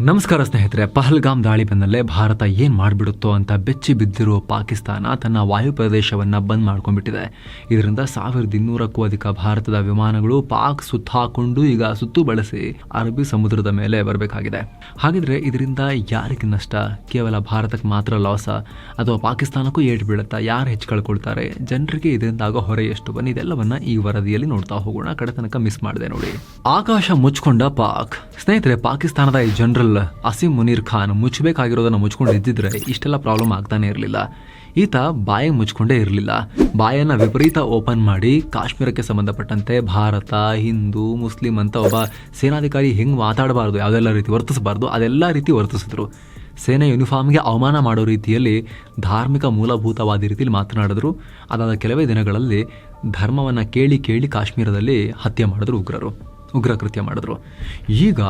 ನಮಸ್ಕಾರ ಸ್ನೇಹಿತರೆ, ಪಹಲ್ಗಾಮ್ ದಾಳಿ ಬೆನ್ನಲ್ಲೇ ಭಾರತ ಏನ್ ಮಾಡ್ಬಿಡುತ್ತೋ ಅಂತ ಬೆಚ್ಚಿ ಬಿದ್ದಿರುವ ಪಾಕಿಸ್ತಾನ ತನ್ನ ವಾಯು ಪ್ರದೇಶವನ್ನ ಬಂದ್ ಮಾಡ್ಕೊಂಡ್ಬಿಟ್ಟಿದೆ. ಇದರಿಂದ ಸಾವಿರದ ಇನ್ನೂರಕ್ಕೂ ಅಧಿಕ ಭಾರತದ ವಿಮಾನಗಳು ಪಾಕ್ ಸುತ್ತ ಹಾಕೊಂಡು ಈಗ ಸುತ್ತು ಬಳಸಿ ಅರಬ್ಬಿ ಸಮುದ್ರದ ಮೇಲೆ ಬರಬೇಕಾಗಿದೆ. ಹಾಗಿದ್ರೆ ಇದರಿಂದ ಯಾರಿಗೆ ನಷ್ಟ? ಕೇವಲ ಭಾರತಕ್ಕೆ ಮಾತ್ರ ಲಾಸ? ಅಥವಾ ಪಾಕಿಸ್ತಾನಕ್ಕೂ ಏಟು ಬೀಳುತ್ತಾ? ಯಾರು ಹೆಚ್ಚು ಕಳ್ಕೊಳ್ತಾರೆ ಜನರಿಗೆ ಇದರಿಂದ ಆಗೋ ಹೊರೆ ಎಷ್ಟು? ಬನ್ನಿ, ಇದೆಲ್ಲವನ್ನ ಈ ವರದಿಯಲ್ಲಿ ನೋಡ್ತಾ ಹೋಗೋಣ. ಕಡೆ ತನಕ ಮಿಸ್ ಮಾಡಿದೆ ನೋಡಿ. ಆಕಾಶ ಮುಚ್ಕೊಂಡ ಪಾಕ್. ಸ್ನೇಹಿತರೆ, ಪಾಕಿಸ್ತಾನದ ಈ ಜನರಲ್ ಅಸೀಂ ಮುನೀರ್ ಖಾನ್ ಮುಚ್ಚಬೇಕಾಗಿರೋದನ್ನ ಮುಚ್ಕೊಂಡು ಇದ್ದಿದ್ರೆ ಇಷ್ಟೆಲ್ಲ ಪ್ರಾಬ್ಲಮ್ ಆಗ್ತಾನೆ ಇರಲಿಲ್ಲ. ಈತ ಬಾಯಿ ಮುಚ್ಕೊಂಡೇ ಇರಲಿಲ್ಲ. ಬಾಯನ್ನ ವಿಪರೀತ ಓಪನ್ ಮಾಡಿ ಕಾಶ್ಮೀರಕ್ಕೆ ಸಂಬಂಧಪಟ್ಟಂತೆ ಭಾರತ, ಹಿಂದೂ, ಮುಸ್ಲಿಂ ಅಂತ ಒಬ್ಬ ಸೇನಾಧಿಕಾರಿ ಹೆಂಗೆ ಮಾತಾಡಬಾರ್ದು, ಯಾವುದೆಲ್ಲ ರೀತಿ ವರ್ತಿಸಬಾರ್ದು, ಅದೆಲ್ಲ ರೀತಿ ವರ್ತಿಸಿದ್ರು. ಸೇನೆ ಯೂನಿಫಾರ್ಮ್ಗೆ ಅವಮಾನ ಮಾಡೋ ರೀತಿಯಲ್ಲಿ ಧಾರ್ಮಿಕ ಮೂಲಭೂತವಾದ ರೀತಿಯಲ್ಲಿ ಮಾತನಾಡಿದ್ರು. ಅದಾದ ಕೆಲವೇ ದಿನಗಳಲ್ಲಿ ಧರ್ಮವನ್ನು ಕೇಳಿ ಕೇಳಿ ಕಾಶ್ಮೀರದಲ್ಲಿ ಹತ್ಯೆ ಮಾಡಿದ್ರು ಉಗ್ರರು, ಉಗ್ರ ಕೃತ್ಯ ಮಾಡಿದ್ರು. ಈಗ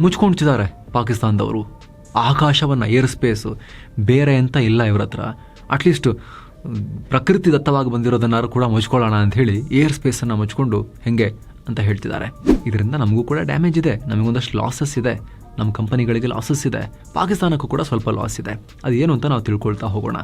ಮುಚ್ಕೊಂಡ್ತಿದ್ದಾರೆ ಪಾಕಿಸ್ತಾನದವರು. ಆಕಾಶವನ್ನು ಏರ್ ಸ್ಪೇಸು ಬೇರೆ ಅಂತ ಇಲ್ಲ ಇವ್ರ ಹತ್ರ. ಅಟ್ಲೀಸ್ಟ್ ಪ್ರಕೃತಿ ದತ್ತವಾಗಿ ಬಂದಿರೋದನ್ನಾರು ಕೂಡ ಮುಚ್ಕೊಳ್ಳೋಣ ಅಂತ ಹೇಳಿ ಏರ್ ಸ್ಪೇಸನ್ನು ಮುಚ್ಕೊಂಡು ಹೆಂಗೆ ಅಂತ ಹೇಳ್ತಿದ್ದಾರೆ. ಇದರಿಂದ ನಮಗೂ ಕೂಡ ಡ್ಯಾಮೇಜ್ ಇದೆ. ನಮಗೊಂದಷ್ಟು ಲಾಸಸ್ ಇದೆ. ನಮ್ಮ ಕಂಪನಿಗಳಿಗೆ ಲಾಸಸ್ ಇದೆ. ಪಾಕಿಸ್ತಾನಕ್ಕೂ ಕೂಡ ಸ್ವಲ್ಪ ಲಾಸ್ ಇದೆ. ಅದೇನು ಅಂತ ನಾವು ತಿಳ್ಕೊಳ್ತಾ ಹೋಗೋಣ.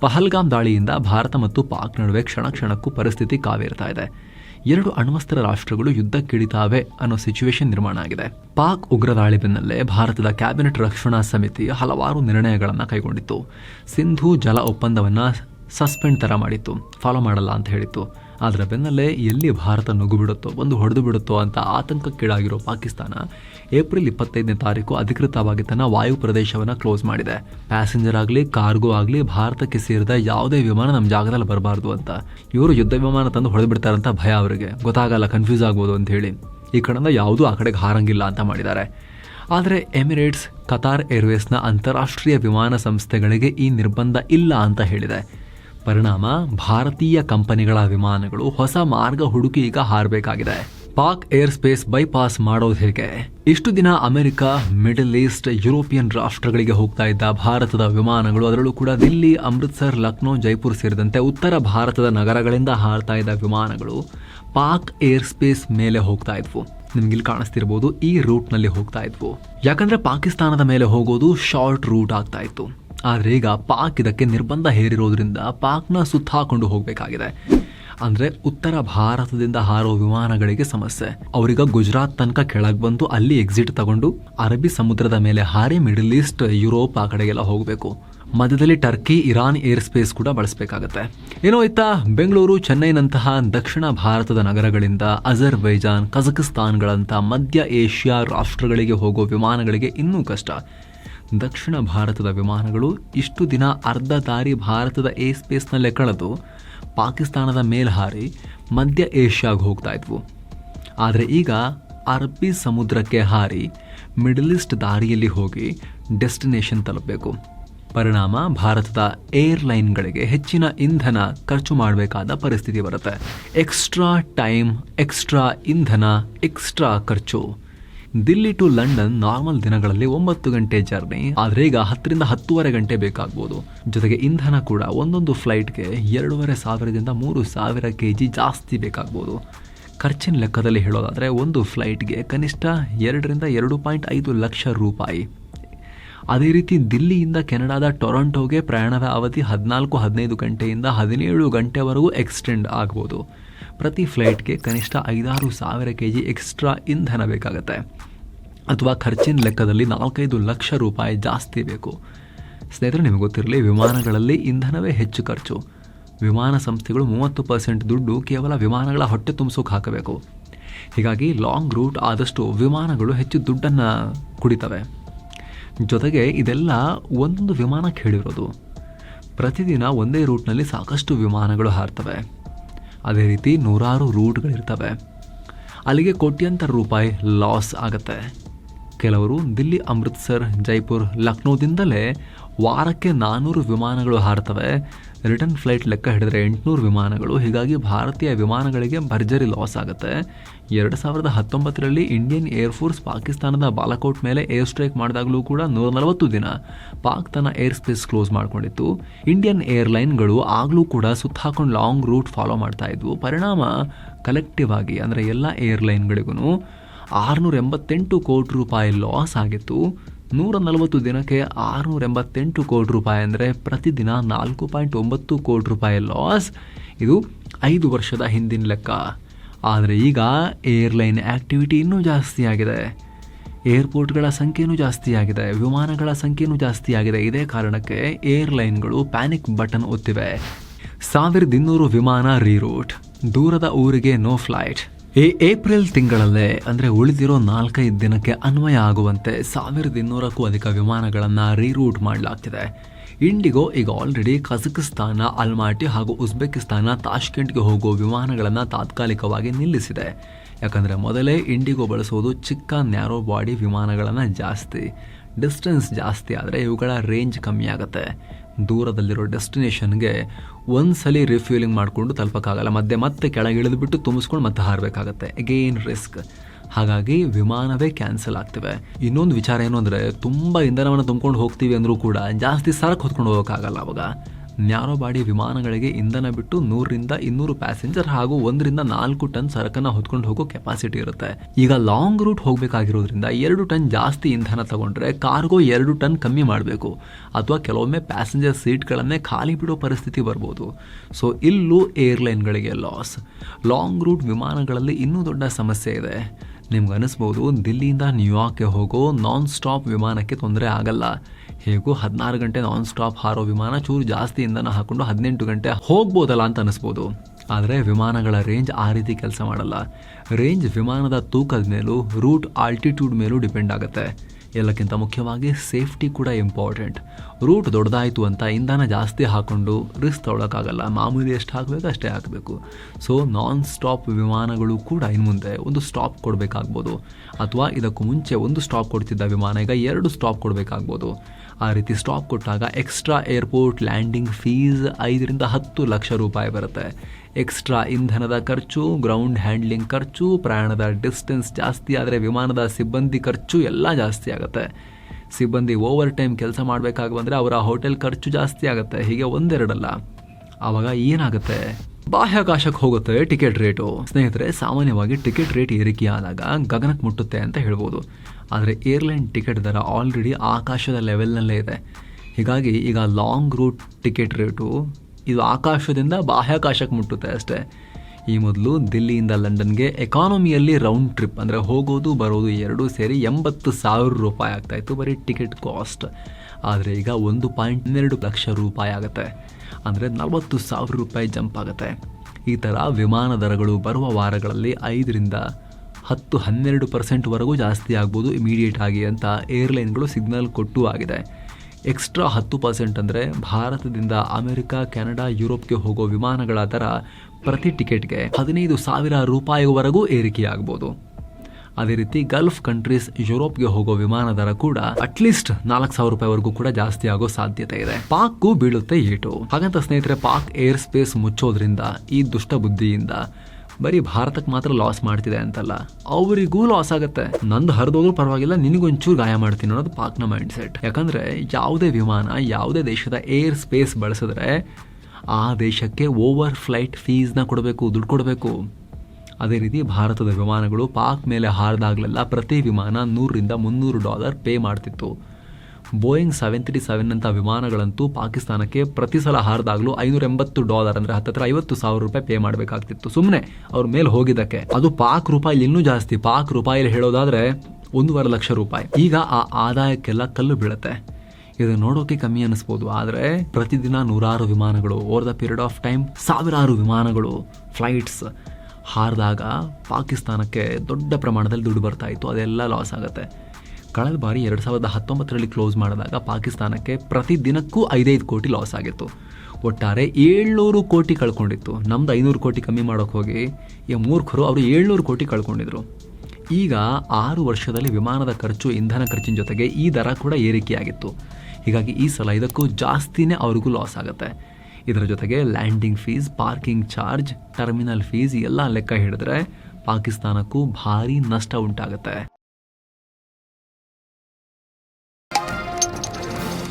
ಪಹಲ್ಗಾಮ್ ದಾಳಿಯಿಂದ ಭಾರತ ಮತ್ತು ಪಾಕ್ ನಡುವೆ ಕ್ಷಣ ಕ್ಷಣಕ್ಕೂ ಪರಿಸ್ಥಿತಿ ಕಾವೇರ್ತಾ ಇದೆ. ಎರಡು ಅಣ್ವಸ್ತ್ರ ರಾಷ್ಟ್ರಗಳು ಯುದ್ಧಕ್ಕಿಳಿತಾವೆ ಅನ್ನೋ ಸಿಚುವೇಶನ್ ನಿರ್ಮಾಣ ಆಗಿದೆ. ಪಾಕ್ ಉಗ್ರ ದಾಳಿ ಬೆನ್ನಲ್ಲೇ ಭಾರತದ ಕ್ಯಾಬಿನೆಟ್ ರಕ್ಷಣಾ ಸಮಿತಿ ಹಲವಾರು ನಿರ್ಣಯಗಳನ್ನು ಕೈಗೊಂಡಿತ್ತು. ಸಿಂಧು ಜಲ ಒಪ್ಪಂದವನ್ನ ಸಸ್ಪೆಂಡ್ ತರ ಮಾಡಿತ್ತು. ಫಾಲೋ ಮಾಡಲ್ಲ ಅಂತ ಹೇಳಿತ್ತು. ಅದರ ಬೆನ್ನಲ್ಲೇ ಎಲ್ಲಿ ಭಾರತ ನುಗ್ಗು ಬಿಡುತ್ತೋ ಒಂದು ಹೊಡೆದು ಬಿಡುತ್ತೋ ಅಂತ ಆತಂಕಕ್ಕೀಡಾಗಿರೋ ಪಾಕಿಸ್ತಾನ ಏಪ್ರಿಲ್ ಇಪ್ಪತ್ತೈದನೇ ತಾರೀಕು ಅಧಿಕೃತವಾಗಿ ತನ್ನ ವಾಯು ಪ್ರದೇಶವನ್ನು ಕ್ಲೋಸ್ ಮಾಡಿದೆ. ಪ್ಯಾಸೆಂಜರ್ ಆಗಲಿ, ಕಾರ್ಗೋ ಆಗಲಿ, ಭಾರತಕ್ಕೆ ಸೇರಿದ ಯಾವುದೇ ವಿಮಾನ ನಮ್ಮ ಜಾಗದಲ್ಲಿ ಬರಬಾರ್ದು ಅಂತ. ಇವರು ಯುದ್ಧ ವಿಮಾನ ತಂದು ಹೊಡೆದು ಬಿಡ್ತಾರಂತ ಭಯ ಅವರಿಗೆ. ಗೊತ್ತಾಗಲ್ಲ ಕನ್ಫ್ಯೂಸ್ ಆಗ್ಬೋದು ಅಂತ ಹೇಳಿ. ಈ ಕಡೆಯಿಂದ ಯಾವುದೂ ಆ ಕಡೆಗೆ ಹಾರಂಗಿಲ್ಲ ಅಂತ ಮಾಡಿದ್ದಾರೆ. ಆದರೆ ಎಮಿರೇಟ್ಸ್, ಕತಾರ್ ಏರ್ವೇಸ್ನ ಅಂತಾರಾಷ್ಟ್ರೀಯ ವಿಮಾನ ಸಂಸ್ಥೆಗಳಿಗೆ ಈ ನಿರ್ಬಂಧ ಇಲ್ಲ ಅಂತ ಹೇಳಿದೆ. ಪರಿಣಾಮ ಭಾರತೀಯ ಕಂಪನಿಗಳ ವಿಮಾನಗಳು ಹೊಸ ಮಾರ್ಗ ಹುಡುಕಿ ಈಗ ಹಾರಬೇಕಾಗಿದೆ. ಪಾಕ್ ಏರ್ ಸ್ಪೇಸ್ ಬೈಪಾಸ್ ಮಾಡೋದು ಹೇಗೆ? ಇಷ್ಟು ದಿನ ಅಮೆರಿಕ, ಮಿಡಲ್ ಈಸ್ಟ್, ಯುರೋಪಿಯನ್ ರಾಷ್ಟ್ರಗಳಿಗೆ ಹೋಗ್ತಾ ಇದ್ದ ಭಾರತದ ವಿಮಾನಗಳು ಅದರಲ್ಲೂ ಕೂಡ ದಿಲ್ಲಿ, ಅಮೃತ್ಸರ್, ಲಕ್ನೋ, ಜೈಪುರ್ ಸೇರಿದಂತೆ ಉತ್ತರ ಭಾರತದ ನಗರಗಳಿಂದ ಹಾರ್ತಾ ಇದ್ದ ವಿಮಾನಗಳು ಪಾಕ್ ಏರ್ ಸ್ಪೇಸ್ ಮೇಲೆ ಹೋಗ್ತಾ ಇದ್ವು. ನಿಮ್ಗೆ ಇಲ್ಲಿ ಕಾಣಿಸ್ತಿರ್ಬೋದು ಈ ರೂಟ್ನಲ್ಲಿ ಹೋಗ್ತಾ ಇದ್ವು. ಯಾಕಂದ್ರೆ ಪಾಕಿಸ್ತಾನದ ಮೇಲೆ ಹೋಗೋದು ಶಾರ್ಟ್ ರೂಟ್ ಆಗ್ತಾ ಇತ್ತು. ಆದರೆ ಈಗ ಪಾಕ್ ಇದಕ್ಕೆ ನಿರ್ಬಂಧ ಹೇರಿರೋದ್ರಿಂದ ಪಾಕ್ನ ಸುತ್ತ ಹಾಕೊಂಡು ಹೋಗಬೇಕಾಗಿದೆ. ಅಂದರೆ ಉತ್ತರ ಭಾರತದಿಂದ ಹಾರೋ ವಿಮಾನಗಳಿಗೆ ಸಮಸ್ಯೆ. ಅವರೀಗ ಗುಜರಾತ್ ತನಕ ಕೆಳಗೆ ಬಂದು ಅಲ್ಲಿ ಎಕ್ಸಿಟ್ ತಗೊಂಡು ಅರಬ್ಬಿ ಸಮುದ್ರದ ಮೇಲೆ ಹಾರಿ ಮಿಡಲ್ ಈಸ್ಟ್ ಯುರೋಪ್ ಆ ಕಡೆಗೆಲ್ಲ ಹೋಗಬೇಕು. ಮಧ್ಯದಲ್ಲಿ ಟರ್ಕಿ ಇರಾನ್ ಏರ್ ಸ್ಪೇಸ್ ಕೂಡ ಬಳಸಬೇಕಾಗತ್ತೆ. ಏನೋ ಆಯ್ತಾ ಬೆಂಗಳೂರು, ಚೆನ್ನೈನಂತಹ ದಕ್ಷಿಣ ಭಾರತದ ನಗರಗಳಿಂದ ಅಜರ್ಬೈಜಾನ್ ಕಜಕಿಸ್ತಾನ್ಗಳಂತಹ ಮಧ್ಯ ಏಷ್ಯಾ ರಾಷ್ಟ್ರಗಳಿಗೆ ಹೋಗೋ ವಿಮಾನಗಳಿಗೆ ಇನ್ನೂ ಕಷ್ಟ. ದಕ್ಷಿಣ ಭಾರತದ ವಿಮಾನಗಳು ಇಷ್ಟು ದಿನ ಅರ್ಧ ದಾರಿ ಭಾರತದ ಏರ್ ಸ್ಪೇಸ್ನಲ್ಲೇ ಕಳೆದು ಪಾಕಿಸ್ತಾನದ ಮೇಲ್ಹಾರಿ ಮಧ್ಯ ಏಷ್ಯಾಗೆ ಹೋಗ್ತಾ ಇದ್ವು. ಆದರೆ ಈಗ ಅರಬ್ಬಿ ಸಮುದ್ರಕ್ಕೆ ಹಾರಿ ಮಿಡಲ್ ಈಸ್ಟ್ ದಾರಿಯಲ್ಲಿ ಹೋಗಿ ಡೆಸ್ಟಿನೇಷನ್ ತಲುಪಬೇಕು. ಪರಿಣಾಮ ಭಾರತದ ಏರ್ಲೈನ್ಗಳಿಗೆ ಹೆಚ್ಚಿನ ಇಂಧನ ಖರ್ಚು ಮಾಡಬೇಕಾದ ಪರಿಸ್ಥಿತಿ ಬರುತ್ತೆ. ಎಕ್ಸ್ಟ್ರಾ ಟೈಮ್, ಎಕ್ಸ್ಟ್ರಾ ಇಂಧನ, ಎಕ್ಸ್ಟ್ರಾ ಖರ್ಚು. ದಿಲ್ಲಿ ಟು ಲಂಡನ್ ನಾರ್ಮಲ್ ದಿನಗಳಲ್ಲಿ ಒಂಬತ್ತು ಗಂಟೆ ಜರ್ನಿ, ಆದರೆ ಈಗ ಹತ್ತರಿಂದ ಹತ್ತೂವರೆ ಗಂಟೆ ಬೇಕಾಗ್ಬೋದು. ಜೊತೆಗೆ ಇಂಧನ ಕೂಡ ಒಂದೊಂದು ಫ್ಲೈಟ್ಗೆ ಎರಡೂವರೆ ಸಾವಿರದಿಂದ ಮೂರು ಸಾವಿರ ಕೆ ಜಿ ಜಾಸ್ತಿ ಬೇಕಾಗ್ಬೋದು. ಖರ್ಚಿನ ಲೆಕ್ಕದಲ್ಲಿ ಹೇಳೋದಾದರೆ ಒಂದು ಫ್ಲೈಟ್ಗೆ ಕನಿಷ್ಠ ಎರಡರಿಂದ ಎರಡು ಪಾಯಿಂಟ್ ಐದು ಲಕ್ಷ ರೂಪಾಯಿ. ಅದೇ ರೀತಿ ದಿಲ್ಲಿಯಿಂದ ಕೆನಡಾದ ಟೊರೊಂಟೊಗೆ ಪ್ರಯಾಣದ ಅವಧಿ ಹದಿನಾಲ್ಕು ಹದಿನೈದು ಗಂಟೆಯಿಂದ ಹದಿನೇಳು ಗಂಟೆವರೆಗೂ ಎಕ್ಸ್ಟೆಂಡ್ ಆಗ್ಬೋದು. ಪ್ರತಿ ಫ್ಲೈಟ್ಗೆ ಕನಿಷ್ಠ ಐದಾರು ಸಾವಿರ ಕೆ ಜಿ ಎಕ್ಸ್ಟ್ರಾ ಇಂಧನ ಬೇಕಾಗುತ್ತೆ. ಅಥವಾ ಖರ್ಚಿನ ಲೆಕ್ಕದಲ್ಲಿ ನಾಲ್ಕೈದು ಲಕ್ಷ ರೂಪಾಯಿ ಜಾಸ್ತಿ ಬೇಕು. ಸ್ನೇಹಿತರೆ, ನಿಮಗೆ ಗೊತ್ತಿರಲಿ, ವಿಮಾನಗಳಲ್ಲಿ ಇಂಧನವೇ ಹೆಚ್ಚು ಖರ್ಚು. ವಿಮಾನ ಸಂಸ್ಥೆಗಳು ಮೂವತ್ತು ಪರ್ಸೆಂಟ್ ದುಡ್ಡು ಕೇವಲ ವಿಮಾನಗಳ ಹೊಟ್ಟೆ ತುಂಬಿಸೋಕೆ ಹಾಕಬೇಕು. ಹೀಗಾಗಿ ಲಾಂಗ್ ರೂಟ್ ಆದಷ್ಟು ವಿಮಾನಗಳು ಹೆಚ್ಚು ದುಡ್ಡನ್ನು ಕುಡಿತವೆ. ಜೊತೆಗೆ ಇದೆಲ್ಲ ಒಂದೊಂದು ವಿಮಾನಕ್ಕೆ ಹೇಳಿರೋದು. ಪ್ರತಿದಿನ ಒಂದೇ ರೂಟ್ನಲ್ಲಿ ಸಾಕಷ್ಟು ವಿಮಾನಗಳು ಹಾರ್ತವೆ. ಅದೇ ರೀತಿ ನೂರಾರು ರೂಟ್ಗಳಿರ್ತವೆ. ಅಲ್ಲಿಗೆ ಕೋಟ್ಯಂತರ ರೂಪಾಯಿ ಲಾಸ್ ಆಗುತ್ತೆ. ಕೆಲವರು ದಿಲ್ಲಿ ಅಮೃತ್ಸರ್, ಜೈಪುರ್, ಲಕ್ನೋದಿಂದಲೇ ವಾರಕ್ಕೆ ನಾನ್ನೂರು ವಿಮಾನಗಳು ಹಾರ್ತವೆ ರಿಟರ್ನ್ ಫ್ಲೈಟ್ ಲೆಕ್ಕ ಹಿಡಿದ್ರೆ ಎಂಟುನೂರು ವಿಮಾನಗಳು. ಹೀಗಾಗಿ ಭಾರತೀಯ ವಿಮಾನಗಳಿಗೆ ಭರ್ಜರಿ ಲಾಸ್ ಆಗುತ್ತೆ. ಎರಡು ಸಾವಿರದ ಹತ್ತೊಂಬತ್ತರಲ್ಲಿ ಇಂಡಿಯನ್ ಏರ್ಫೋರ್ಸ್ ಪಾಕಿಸ್ತಾನದ ಬಾಲಕೋಟ್ ಮೇಲೆ ಏರ್ ಸ್ಟ್ರೈಕ್ ಮಾಡಿದಾಗಲೂ ಕೂಡ ನೂರ ನಲವತ್ತು ದಿನ ಪಾಕ್ ತನ್ನ ಏರ್ ಸ್ಪೇಸ್ ಕ್ಲೋಸ್ ಮಾಡಿಕೊಂಡಿತ್ತು. ಇಂಡಿಯನ್ ಏರ್ಲೈನ್ಗಳು ಆಗಲೂ ಕೂಡ ಸುತ್ತ ಹಾಕೊಂಡು ಲಾಂಗ್ ರೂಟ್ ಫಾಲೋ ಮಾಡ್ತಾ ಇದ್ವು. ಪರಿಣಾಮ ಕಲೆಕ್ಟಿವ್ ಆಗಿ, ಅಂದರೆ ಎಲ್ಲ ಏರ್ಲೈನ್ಗಳಿಗೂ ಆರುನೂರ ಎಂಬತ್ತೆಂಟು ಕೋಟಿ ರೂಪಾಯಿ ಲಾಸ್ ಆಗಿತ್ತು. ನೂರ ನಲವತ್ತು ದಿನಕ್ಕೆ ಆರುನೂರ ಎಂಬತ್ತೆಂಟು ಕೋಟಿ ರೂಪಾಯಿ ಅಂದರೆ ಪ್ರತಿದಿನ ನಾಲ್ಕು ಪಾಯಿಂಟ್ ಒಂಬತ್ತು ಕೋಟಿ ರೂಪಾಯಿ ಲಾಸ್ ಇದು ಐದು ವರ್ಷದ ಹಿಂದಿನ ಲೆಕ್ಕ. ಆದರೆ ಈಗ ಏರ್ಲೈನ್ ಆ್ಯಕ್ಟಿವಿಟಿ ಇನ್ನೂ ಜಾಸ್ತಿ ಆಗಿದೆ. ಏರ್ಪೋರ್ಟ್ಗಳ ಸಂಖ್ಯೆಯೂ ಜಾಸ್ತಿ ಆಗಿದೆ. ವಿಮಾನಗಳ ಸಂಖ್ಯೆಯೂ ಜಾಸ್ತಿ ಆಗಿದೆ. ಇದೇ ಕಾರಣಕ್ಕೆ ಏರ್ಲೈನ್ಗಳು ಪ್ಯಾನಿಕ್ ಬಟನ್ ಒತ್ತಿವೆ. ಸಾವಿರದ ಇನ್ನೂರು ವಿಮಾನ ರೀರೂಟ್ ದೂರದ ಊರಿಗೆ ನೋ ಫ್ಲೈಟ್ ಈ ಏಪ್ರಿಲ್ ತಿಂಗಳಲ್ಲೇ, ಅಂದರೆ ಉಳಿದಿರೋ ನಾಲ್ಕೈದು ದಿನಕ್ಕೆ ಅನ್ವಯ ಆಗುವಂತೆ ಸಾವಿರದ ಇನ್ನೂರಕ್ಕೂ ಅಧಿಕ ವಿಮಾನಗಳನ್ನು ರೀರೂಟ್ ಮಾಡಲಾಗ್ತಿದೆ. ಇಂಡಿಗೋ ಈಗ ಆಲ್ರೆಡಿ ಕಜಕಿಸ್ತಾನ ಅಲ್ಮಾಟಿ ಹಾಗೂ ಉಜ್ಬೇಕಿಸ್ತಾನ, ತಾಷ್ಕೆಂಟ್ಗೆ ಹೋಗೋ ವಿಮಾನಗಳನ್ನು ತಾತ್ಕಾಲಿಕವಾಗಿ ನಿಲ್ಲಿಸಿದೆ. ಯಾಕಂದರೆ ಮೊದಲೇ ಇಂಡಿಗೋ ಬಳಸೋದು ಚಿಕ್ಕ ನ್ಯಾರೋ ಬಾಡಿ ವಿಮಾನಗಳನ್ನು ಜಾಸ್ತಿ. ಡಿಸ್ಟೆನ್ಸ್ ಜಾಸ್ತಿ ಆದರೆ ಇವುಗಳ ರೇಂಜ್ ಕಮ್ಮಿ ಆಗುತ್ತೆ. ದೂರದಲ್ಲಿರೋ ಡೆಸ್ಟಿನೇಷನ್ಗೆ ಒಂದ್ಸಲಿ ರಿಫ್ಯೂಲಿಂಗ್ ಮಾಡಿಕೊಂಡು ತಲುಪೋಕ್ಕಾಗಲ್ಲ. ಮತ್ತೆ ಕೆಳಗೆ ಇಳಿದುಬಿಟ್ಟು ತುಂಬಿಸ್ಕೊಂಡು ಮತ್ತೆ ಹಾರಬೇಕಾಗತ್ತೆ. ಅಗೇನ್ ರಿಸ್ಕ್ ಹಾಗಾಗಿ ವಿಮಾನವೇ ಕ್ಯಾನ್ಸಲ್ ಆಗ್ತವೆ. ಇನ್ನೊಂದು ವಿಚಾರ ಏನು ಅಂದರೆ ತುಂಬ ಇಂಧನವನ್ನು ತುಂಬ್ಕೊಂಡು ಹೋಗ್ತೀವಿ ಅಂದರೂ ಕೂಡ ಜಾಸ್ತಿ ಸರಕು ಹೊತ್ಕೊಂಡು ಹೋಗೋಕ್ಕಾಗಲ್ಲ ಅವಾಗ. ನ್ಯಾರೋ ಬಾಡಿ ವಿಮಾನಗಳಿಗೆ ಇಂಧನ ಬಿಟ್ಟು ನೂರರಿಂದ ಇನ್ನೂರು ಪ್ಯಾಸೆಂಜರ್ ಹಾಗೂ ಒಂದರಿಂದ ನಾಲ್ಕು ಟನ್ ಸರಕನ್ನ ಹೊತ್ಕೊಂಡು ಹೋಗೋ ಕೆಪಾಸಿಟಿ ಇರುತ್ತೆ. ಈಗ ಲಾಂಗ್ ರೂಟ್ ಹೋಗಬೇಕಾಗಿರೋದ್ರಿಂದ ಎರಡು ಟನ್ ಜಾಸ್ತಿ ಇಂಧನ ತಗೊಂಡ್ರೆ ಕಾರ್ಗೋ ಎರಡು ಟನ್ ಕಮ್ಮಿ ಮಾಡಬೇಕು. ಅಥವಾ ಕೆಲವೊಮ್ಮೆ ಪ್ಯಾಸೆಂಜರ್ ಸೀಟ್ಗಳನ್ನೇ ಖಾಲಿ ಬಿಡೋ ಪರಿಸ್ಥಿತಿ ಬರ್ಬೋದು. ಸೊ ಇಲ್ಲೂ ಏರ್ಲೈನ್ಗಳಿಗೆ ಲಾಸ್. ಲಾಂಗ್ ರೂಟ್ ವಿಮಾನಗಳಲ್ಲಿ ಇನ್ನೂ ದೊಡ್ಡ ಸಮಸ್ಯೆ ಇದೆ. ನಿಮ್ಗೆ ಅನಿಸ್ಬೋದು, ದಿಲ್ಲಿಯಿಂದ ನ್ಯೂಯಾರ್ಕ್ಗೆ ಹೋಗೋ ನಾನ್ ಸ್ಟಾಪ್ ವಿಮಾನಕ್ಕೆ ತೊಂದರೆ ಆಗಲ್ಲ. ಹೇಗೂ ಹದಿನಾರು ಗಂಟೆ ನಾನ್ ಸ್ಟಾಪ್ ಹಾರೋ ವಿಮಾನ ಚೂರು ಜಾಸ್ತಿ ಇಂಧನ ಹಾಕೊಂಡು ಹದಿನೆಂಟು ಗಂಟೆ ಹೋಗ್ಬೋದಲ್ಲ ಅಂತ ಅನಿಸ್ಬೋದು. ಆದರೆ ವಿಮಾನಗಳ ರೇಂಜ್ ಆ ರೀತಿ ಕೆಲಸ ಮಾಡಲ್ಲ. ರೇಂಜ್ ವಿಮಾನದ ತೂಕದ ಮೇಲೂ, ರೂಟ್ ಆಲ್ಟಿಟ್ಯೂಡ್ ಮೇಲೂ ಡಿಪೆಂಡ್ ಆಗುತ್ತೆ. ಎಲ್ಲಕ್ಕಿಂತ ಮುಖ್ಯವಾಗಿ ಸೇಫ್ಟಿ ಕೂಡ ಇಂಪಾರ್ಟೆಂಟ್. ರೂಟ್ ದೊಡ್ಡದಾಯಿತು ಅಂತ ಇಂಧನ ಜಾಸ್ತಿ ಹಾಕೊಂಡು ರಿಸ್ಕ್ ತೊಗೊಳಕ್ಕಾಗಲ್ಲ. ಮಾಮೂಲಿ ಎಷ್ಟು ಹಾಕಬೇಕು ಅಷ್ಟೇ ಹಾಕಬೇಕು. ಸೊ ನಾನ್ ಸ್ಟಾಪ್ ವಿಮಾನಗಳು ಕೂಡ ಇನ್ನು ಮುಂದೆ ಒಂದು ಸ್ಟಾಪ್ ಕೊಡಬೇಕಾಗ್ಬೋದು. ಅಥವಾ ಇದಕ್ಕೂ ಮುಂಚೆ ಒಂದು ಸ್ಟಾಪ್ ಕೊಡ್ತಿದ್ದ ವಿಮಾನ ಈಗ ಎರಡು ಸ್ಟಾಪ್ ಕೊಡಬೇಕಾಗ್ಬೋದು. ಆ ರೀತಿ ಸ್ಟಾಪ್ ಕೊಟ್ಟಾಗ ಎಕ್ಸ್ಟ್ರಾ ಏರ್ಪೋರ್ಟ್ ಲ್ಯಾಂಡಿಂಗ್ ಫೀಸ್ ಐದರಿಂದ ಹತ್ತು ಲಕ್ಷ ರೂಪಾಯಿ ಬರುತ್ತೆ. ಎಕ್ಸ್ಟ್ರಾ ಇಂಧನದ ಖರ್ಚು ಗ್ರೌಂಡ್ ಹ್ಯಾಂಡ್ಲಿಂಗ್ ಖರ್ಚು, ಪ್ರಯಾಣದ ಡಿಸ್ಟೆನ್ಸ್ ಜಾಸ್ತಿ ಆದರೆ ವಿಮಾನದ ಸಿಬ್ಬಂದಿ ಖರ್ಚು ಎಲ್ಲ ಜಾಸ್ತಿ ಆಗುತ್ತೆ. ಸಿಬ್ಬಂದಿ ಓವರ್ ಟೈಮ್ ಕೆಲಸ ಮಾಡಬೇಕಾಗಿ ಬಂದರೆ ಅವರ ಹೋಟೆಲ್ ಖರ್ಚು ಜಾಸ್ತಿ ಆಗುತ್ತೆ. ಹೀಗೆ ಒಂದೆರಡಲ್ಲ. ಆವಾಗ ಏನಾಗುತ್ತೆ? ಬಾಹ್ಯಾಕಾಶಕ್ಕೆ ಹೋಗುತ್ತೆ ಟಿಕೆಟ್ ರೇಟು. ಸ್ನೇಹಿತರೆ, ಸಾಮಾನ್ಯವಾಗಿ ಟಿಕೆಟ್ ರೇಟ್ ಏರಿಕೆಯಾದಾಗ ಗಗನಕ್ಕೆ ಮುಟ್ಟುತ್ತೆ ಅಂತ ಹೇಳ್ಬೋದು. ಆದರೆ ಏರ್ಲೈನ್ ಟಿಕೆಟ್ ದರ ಆಲ್ರೆಡಿ ಆಕಾಶದ ಲೆವೆಲ್ನಲ್ಲೇ ಇದೆ. ಹೀಗಾಗಿ ಈಗ ಲಾಂಗ್ ರೂಟ್ ಟಿಕೆಟ್ ರೇಟು ಇದು ಆಕಾಶದಿಂದ ಬಾಹ್ಯಾಕಾಶಕ್ಕೆ ಮುಟ್ಟುತ್ತೆ ಅಷ್ಟೇ. ಈ ಮೊದಲು ದಿಲ್ಲಿಯಿಂದ ಲಂಡನ್ಗೆ ಎಕಾನಮಿಯಲ್ಲಿ ರೌಂಡ್ ಟ್ರಿಪ್ ಅಂದರೆ ಹೋಗೋದು, ಬರೋದು ಎರಡೂ ಸೇರಿ ಎಂಬತ್ತು ಸಾವಿರ ರೂಪಾಯಿ ಆಗ್ತಾಯಿತ್ತು ಬರೀ ಟಿಕೆಟ್ ಕಾಸ್ಟ್ ಆದರೆ ಈಗ ಒಂದು ಪಾಯಿಂಟ್ ಹನ್ನೆರಡು ಲಕ್ಷ ರೂಪಾಯಿ ಆಗುತ್ತೆ. ಅಂದರೆ ನಲವತ್ತು ಸಾವಿರ ರೂಪಾಯಿ ಜಂಪ್ ಆಗುತ್ತೆ. ಈ ಥರ ವಿಮಾನ ದರಗಳು ಬರುವ ವಾರಗಳಲ್ಲಿ ಐದರಿಂದ ಹತ್ತು ಹನ್ನೆರಡು ಪರ್ಸೆಂಟ್ವರೆಗೂ ಜಾಸ್ತಿ ಆಗ್ಬೋದು ಇಮಿಡಿಯೇಟ್ ಆಗಿ ಅಂತ ಏರ್ಲೈನ್ಗಳು ಸಿಗ್ನಲ್ ಕೊಟ್ಟು ಆಗಿದೆ. ಎಕ್ಸ್ಟ್ರಾ ಹತ್ತು ಪರ್ಸೆಂಟ್ ಅಂದರೆ ಭಾರತದಿಂದ ಅಮೆರಿಕ, ಕೆನಡಾ, ಯುರೋಪ್ಗೆ ಹೋಗೋ ವಿಮಾನಗಳ ದರ ಪ್ರತಿ ಟಿಕೆಟ್ಗೆ ಹದಿನೈದು ಸಾವಿರ ರೂಪಾಯಿವರೆಗೂ ಏರಿಕೆಯಾಗ್ಬೋದು. ಅದೇ ರೀತಿ ಗಲ್ಫ್ ಕಂಟ್ರೀಸ್ ಯುರೋಪ್ಗೆ ಹೋಗೋ ವಿಮಾನ ದರ ಕೂಡ ಅಟ್ಲೀಸ್ಟ್ ನಾಲ್ಕು ಸಾವಿರ ರೂಪಾಯಿವರೆಗೂ ಕೂಡ ಜಾಸ್ತಿ ಆಗೋ ಸಾಧ್ಯತೆ ಇದೆ. ಪಾಕ್ಗೂ ಬೀಳುತ್ತೆ ಏಟು ಹಾಗಂತ ಸ್ನೇಹಿತರೆ, ಪಾಕ್ ಏರ್ ಸ್ಪೇಸ್ ಮುಚ್ಚೋದ್ರಿಂದ ಈ ದುಷ್ಟ ಬುದ್ಧಿಯಿಂದ ಬರೀ ಭಾರತಕ್ಕೆ ಮಾತ್ರ ಲಾಸ್ ಮಾಡ್ತಿದೆ ಅಂತಲ್ಲ. ಅವರಿಗೂ ಲಾಸ್ ಆಗುತ್ತೆ. ನಂದು ಹರಿದೋದ್ರೂ ಪರವಾಗಿಲ್ಲ, ನಿನಗೊಂಚೂರು ಗಾಯ ಮಾಡ್ತೀನಿ ಅನ್ನೋದು ಪಾಕ್ನ ಮೈಂಡ್ ಸೆಟ್ ಯಾಕಂದ್ರೆ ಯಾವುದೇ ವಿಮಾನ, ಯಾವುದೇ ದೇಶದ ಏರ್ ಸ್ಪೇಸ್ ಬಳಸಿದ್ರೆ ಆ ದೇಶಕ್ಕೆ ಓವರ್ ಫ್ಲೈಟ್ ಫೀಸ್ನ ಕೊಡಬೇಕು, ದುಡ್ಡು ಕೊಡಬೇಕು. ಅದೇ ರೀತಿ ಭಾರತದ ವಿಮಾನಗಳು ಪಾಕ್ ಮೇಲೆ ಹಾರಿದಾಗಲೆಲ್ಲ ಪ್ರತಿ ವಿಮಾನ ನೂರರಿಂದ ಮುನ್ನೂರು ಡಾಲರ್ ಪೇ ಮಾಡ್ತಿತ್ತು. ಬೋಯಿಂಗ್ ಸೆವೆನ್ ತ್ರೀ ಸೆವೆನ್ ಅಂತ ವಿಮಾನಗಳಂತೂ ಪಾಕಿಸ್ತಾನಕ್ಕೆ ಪ್ರತಿ ಸಲ ಹಾರಿದಾಗಲೂ ಐನೂರ ಎಂಬತ್ತು ಡಾಲರ್ ಅಂದರೆ ಹತ್ತತ್ರ ಐವತ್ತು ಸಾವಿರ ರೂಪಾಯಿ ಪೇ ಮಾಡಬೇಕಾಗ್ತಿತ್ತು. ಸುಮ್ಮನೆ ಅವ್ರ ಮೇಲೆ ಹೋಗಿದ್ದಕ್ಕೆ. ಅದು ಪಾಕ್ ರೂಪಾಯಿ ಇನ್ನೂ ಜಾಸ್ತಿ. ಪಾಕ್ ರೂಪಾಯಿಲಿ ಹೇಳೋದಾದ್ರೆ ಒಂದೂವರೆ ಲಕ್ಷ ರೂಪಾಯಿ. ಈಗ ಆ ಆದಾಯಕ್ಕೆಲ್ಲ ಕಲ್ಲು ಬೀಳುತ್ತೆ. ಇದು ನೋಡೋಕೆ ಕಮ್ಮಿ ಅನಿಸ್ಬೋದು. ಆದರೆ ಪ್ರತಿದಿನ ನೂರಾರು ವಿಮಾನಗಳು over the period of time ಸಾವಿರಾರು ವಿಮಾನಗಳು ಫ್ಲೈಟ್ಸ್ ಹಾರಿದಾಗ ಪಾಕಿಸ್ತಾನಕ್ಕೆ ದೊಡ್ಡ ಪ್ರಮಾಣದಲ್ಲಿ ದುಡ್ಡು ಬರ್ತಾ ಇತ್ತು. ಅದೆಲ್ಲ ಲಾಸ್ ಆಗುತ್ತೆ. ಕಳೆದ ಬಾರಿ ಎರಡು ಸಾವಿರದ ಹತ್ತೊಂಬತ್ತರಲ್ಲಿ ಕ್ಲೋಸ್ ಮಾಡಿದಾಗ ಪಾಕಿಸ್ತಾನಕ್ಕೆ ಪ್ರತಿ ದಿನಕ್ಕೂ ಐದೈದು ಕೋಟಿ ಲಾಸ್ ಆಗಿತ್ತು. ಒಟ್ಟಾರೆ ಏಳ್ನೂರು ಕೋಟಿ ಕಳ್ಕೊಂಡಿತ್ತು. ನಮ್ದು ಐನೂರು ಕೋಟಿ ಕಮ್ಮಿ ಮಾಡೋಕೆ ಹೋಗಿ, ಈ ಮೂರ್ಖರು ಅವರು ಏಳ್ನೂರು ಕೋಟಿ ಕಳ್ಕೊಂಡಿದ್ರು. ಈಗ ಆರು ವರ್ಷದಲ್ಲಿ ವಿಮಾನದ ಖರ್ಚು, ಇಂಧನ ಖರ್ಚಿನ ಜೊತೆಗೆ ಈ ದರ ಕೂಡ ಏರಿಕೆಯಾಗಿತ್ತು. ಹೀಗಾಗಿ ಈ ಸಲ ಇದಕ್ಕೂ ಜಾಸ್ತಿನೇ ಅವ್ರಿಗೂ ಲಾಸ್ ಆಗುತ್ತೆ. ಇದರ ಜೊತೆಗೆ landing fees parking charge terminal fees ಎಲ್ಲ ಲೆಕ್ಕ ಹಿಡಿದ್ರೆ ಪಾಕಿಸ್ತಾನಕ್ಕೂ ಭಾರಿ ನಷ್ಟ ಉಂಟಾಗುತ್ತೆ.